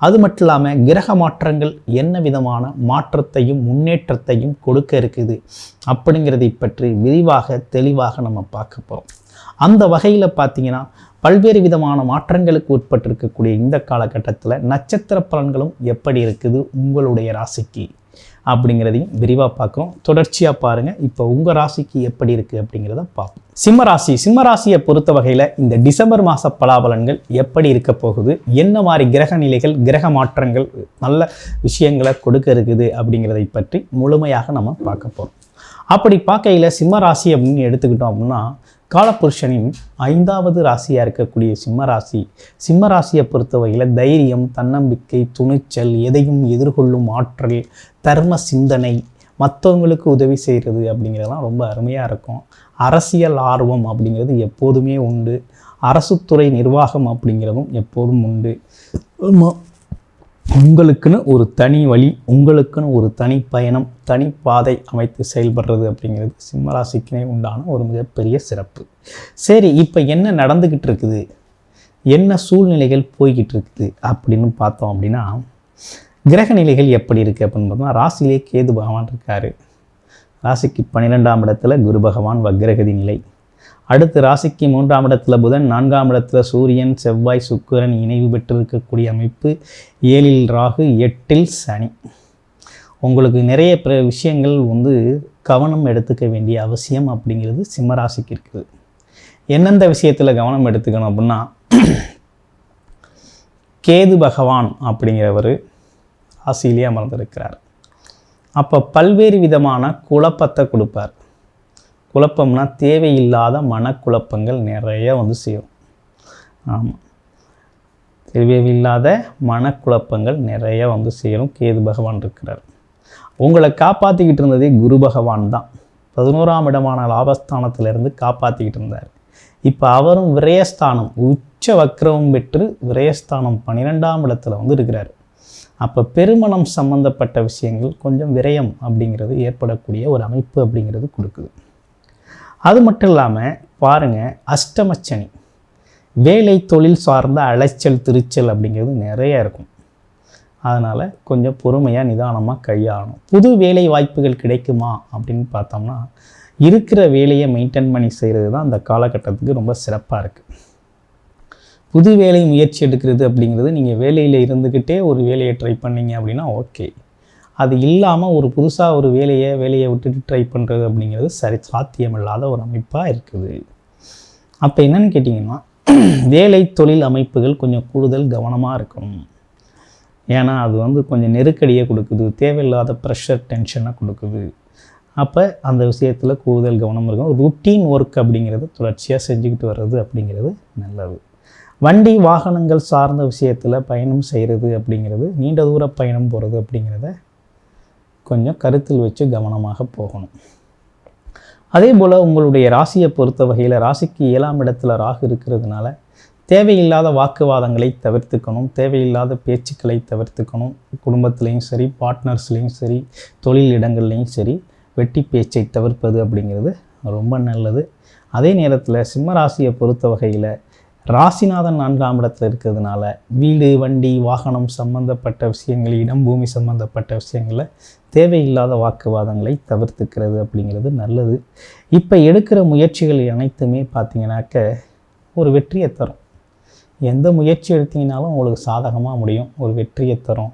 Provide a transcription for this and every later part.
அது மட்டும் இல்லாமல் கிரக மாற்றங்கள் என்ன விதமான மாற்றத்தையும் முன்னேற்றத்தையும் கொடுக்க இருக்குது அப்படிங்கிறதை பற்றி விரிவாக தெளிவாக நம்ம பார்க்க போகிறோம் அந்த வகையில் பார்த்தீங்கன்னா பல்வேறு விதமான மாற்றங்களுக்கு உட்பட்டிருக்கக்கூடிய இந்த காலகட்டத்தில் நட்சத்திர பலன்களும் எப்படி இருக்குது? உங்களுடைய ராசிக்கு. அப்படிங்கிறதையும் விரிவாக பார்க்குறோம். தொடர்ச்சியாக பாருங்கள் இப்போ உங்கள் ராசிக்கு எப்படி இருக்குது அப்படிங்கிறத பார்ப்போம். சிம்மராசி சிம்மராசியை பொறுத்த வகையில் இந்த டிசம்பர் மாத பலாபலன்கள் எப்படி இருக்க போகுது? என்ன மாதிரி கிரக நிலைகள் கிரக மாற்றங்கள் நல்ல விஷயங்களை கொடுக்க இருக்குது அப்படிங்கிறதை பற்றி முழுமையாக நம்ம பார்க்க போகிறோம் அப்படி பார்க்கையில் சிம்மராசி அப்படின்னு எடுத்துக்கிட்டோம் அப்படின்னா காலபுருஷனின் ஐந்தாவது ராசியாக இருக்கக்கூடிய சிம்ம ராசி. சிம்ம ராசியை பொறுத்தவரையில் தைரியம் தன்னம்பிக்கை துணிச்சல் எதையும் எதிர்கொள்ளும் ஆற்றல் தர்ம சிந்தனை மற்றவங்களுக்கு உதவி செய்கிறது அப்படிங்கிறதெல்லாம் ரொம்ப அருமையாக இருக்கும். அரசியல் ஆர்வம் அப்படிங்கிறது எப்போதுமே உண்டு. அரசுத்துறை நிர்வாகம் அப்படிங்கிறதும் எப்போதும் உண்டு. உங்களுக்குன்னு ஒரு தனி வழி உங்களுக்குன்னு ஒரு தனி பயணம் தனி பாதை அமைத்து செயல்படுறது அப்படிங்கிறது சிம்மராசிக்குனே உண்டான ஒரு மிகப்பெரிய சிறப்பு. சரி இப்போ என்ன நடந்துக்கிட்டு இருக்குது? என்ன சூழ்நிலைகள் போய்கிட்டு இருக்குது அப்படின்னு பார்த்தோம் அப்படின்னா கிரக நிலைகள் எப்படி இருக்குது அப்படின்னு பார்த்தோம்னா ராசியிலே கேது பகவான் இருக்கார். ராசிக்கு பன்னிரெண்டாம் இடத்துல குரு பகவான் வக்ரகதி நிலை. அடுத்து ராசிக்கு மூன்றாம் இடத்துல புதன் நான்காம் இடத்துல சூரியன் செவ்வாய் சுக்கிரன் இணைவு பெற்றிருக்கக்கூடிய அமைப்பு ஏழில் ராகு எட்டில் சனி. உங்களுக்கு நிறைய பிற விஷயங்கள் வந்து கவனம் எடுத்துக்க வேண்டிய அவசியம் அப்படிங்கிறது சிம்மராசிக்கு இருக்குது. எந்தெந்த விஷயத்தில் கவனம் எடுத்துக்கணும் அப்படின்னா கேது பகவான் அப்படிங்கிறவர் ராசியிலே அமர்ந்திருக்கிறார். அப்போ பல்வேறு விதமான குழப்பத்தை கொடுப்பார். குழப்பம்னா தேவையில்லாத மனக்குழப்பங்கள் நிறைய வந்து சேரும். ஆமாம் தேவையில்லாத மனக்குழப்பங்கள் நிறைய வந்து சேரும். கேது பகவான் இருக்கிறார். உங்களை காப்பாற்றிக்கிட்டு இருந்ததே குரு பகவான் தான். பதினோராம் இடமான லாபஸ்தானத்திலிருந்து காப்பாற்றிக்கிட்டு இருந்தார். இப்போ அவரும் விரயஸ்தானம் உச்ச வக்ரவம் பெற்று விரயஸ்தானம் பன்னிரெண்டாம் இடத்துல வந்து இருக்கிறார். அப்போ பெருமணம் சம்பந்தப்பட்ட விஷயங்கள் கொஞ்சம் விரயம் அப்படிங்கிறது ஏற்படக்கூடிய ஒரு அமைப்பு அப்படிங்கிறது கொடுக்குது. அது மட்டும் இல்லாமல் பாருங்கள் அஷ்டமச்சனி. வேலை தொழில் சார்ந்த அலைச்சல் திருச்சல் அப்படிங்கிறது நிறைய இருக்கும். அதனால் கொஞ்சம் பொறுமையாக நிதானமாக கையாளணும். புது வேலை வாய்ப்புகள் கிடைக்குமா அப்படின்னு பார்த்தோம்னா இருக்கிற வேலையை மெயின்டைன் பண்ணி செய்கிறது தான் அந்த காலகட்டத்துக்கு ரொம்ப சிறப்பாக இருக்குது புது வேலை முயற்சி எடுக்கிறது அப்படிங்கிறது நீங்கள் வேலையில் இருந்துக்கிட்டே ஒரு வேலையை ட்ரை பண்ணீங்க அப்படின்னா ஓகே அது இல்லாமல் ஒரு புதுசாக ஒரு வேலையை வேலையை விட்டுட்டு ட்ரை பண்ணுறது அப்படிங்கிறது சரி சாத்தியமில்லாத ஒரு அமைப்பாக இருக்குது. அப்போ என்னென்னு கேட்டிங்கன்னா வேலை தொழில் அமைப்புகள் கொஞ்சம் கூடுதல் கவனமாக இருக்கணும். ஏன்னா அது வந்து கொஞ்சம் நெருக்கடியை கொடுக்குது தேவையில்லாத ப்ரெஷர் டென்ஷனை கொடுக்குது. அப்போ அந்த விஷயத்தில் கூடுதல் கவனம் இருக்கும் ருட்டீன் ஒர்க் அப்படிங்கிறது தொடர்ச்சியாக செஞ்சுக்கிட்டு வர்றது அப்படிங்கிறது நல்லது. வண்டி வாகனங்கள் சார்ந்த விஷயத்தில் பயணம் செய்கிறது அப்படிங்கிறது நீண்ட தூர பயணம் போகிறது அப்படிங்கிறத கொஞ்சம் கருத்தில் வச்சு கவனமாக போகணும். அதே போல் உங்களுடைய ராசியை பொறுத்த வகையில் ராசிக்கு ஏழாம் இடத்துல ராகு இருக்கிறதுனால தேவையில்லாத வாக்குவாதங்களை தவிர்த்துக்கணும் தேவையில்லாத பேச்சுக்களை தவிர்த்துக்கணும். குடும்பத்துலேயும் சரி பார்ட்னர்ஸ்லேயும் சரி தொழில் இடங்கள்லேயும் சரி வெட்டி பேச்சை தவிர்ப்பது அப்படிங்கிறது ரொம்ப நல்லது. அதே நேரத்தில் சிம்ம ராசியை பொறுத்த வகையில் ராசிநாதன் நான்காம் இடத்துல இருக்கிறதுனால வீடு வண்டி வாகனம் சம்பந்தப்பட்ட விஷயங்கள் இடம் பூமி சம்பந்தப்பட்ட விஷயங்களில் தேவையில்லாத வாக்குவாதங்களை தவிர்த்துக்கிறது அப்படிங்கிறது நல்லது. இப்போ எடுக்கிற முயற்சிகள் அனைத்துமே பார்த்திங்கனாக்க ஒரு வெற்றியை தரும். எந்த முயற்சி எடுத்தீங்கனாலும் உங்களுக்கு சாதகமாக முடியும். ஒரு வெற்றியை தரும்.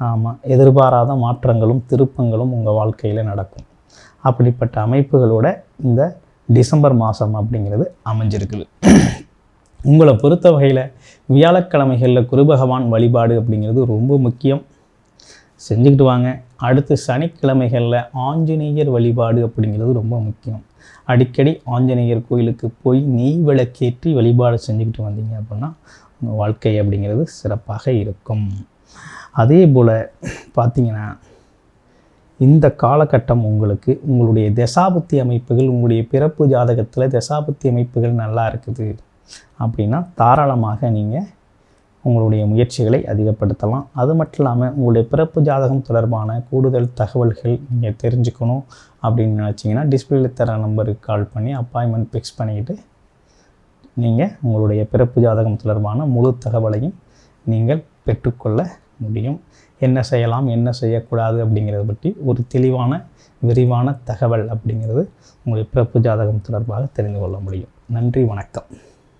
ஆமாம் எதிர்பாராத மாற்றங்களும் திருப்பங்களும் உங்கள் வாழ்க்கையில் நடக்கும். அப்படிப்பட்ட அமைப்புகளோட இந்த டிசம்பர் மாதம் அப்படிங்கிறது அமைஞ்சிருக்குது. உங்களை பொறுத்த வகையில் வியாழக்கிழமைகளில் குருபகவான் வழிபாடு அப்படிங்கிறது ரொம்ப முக்கியம். செஞ்சுக்கிட்டு வாங்க. அடுத்து சனிக்கிழமைகளில் ஆஞ்சநேயர் வழிபாடு அப்படிங்கிறது ரொம்ப முக்கியம். அடிக்கடி ஆஞ்சநேயர் கோயிலுக்கு போய் நெய் விளக்கேற்றி வழிபாடு செஞ்சுக்கிட்டு வந்தீங்க அப்படின்னா உங்கள் வாழ்க்கை அப்படிங்கிறது சிறப்பாக இருக்கும். அதே போல் பார்த்திங்கன்னா இந்த காலகட்டம் உங்களுக்கு உங்களுடைய தசாபுத்தி அமைப்புகள் உங்களுடைய பிறப்பு ஜாதகத்தில் தசாபுத்தி அமைப்புகள் நல்லா இருக்குது. அப்படின்னா தாராளமாக நீங்கள் உங்களுடைய முயற்சிகளை அதிகப்படுத்தலாம். அது மட்டும் இல்லாமல் உங்களுடைய பிறப்பு ஜாதகம் தொடர்பான கூடுதல் தகவல்கள் நீங்கள் தெரிஞ்சுக்கணும் அப்படின்னு நினச்சிங்கன்னா டிஸ்பிளேல தர நம்பருக்கு கால் பண்ணி அப்பாயின்மெண்ட் ஃபிக்ஸ் பண்ணிக்கிட்டு நீங்கள் உங்களுடைய பிறப்பு ஜாதகம் தொடர்பான முழு தகவலையும் நீங்கள் பெற்றுக்கொள்ள முடியும். என்ன செய்யலாம் என்ன செய்யக்கூடாது அப்படிங்கிறத பற்றி ஒரு தெளிவான விரிவான தகவல் அப்படிங்கிறது உங்களுடைய பிறப்பு ஜாதகம் தொடர்பாக தெரிந்து கொள்ள முடியும். நன்றி வணக்கம்.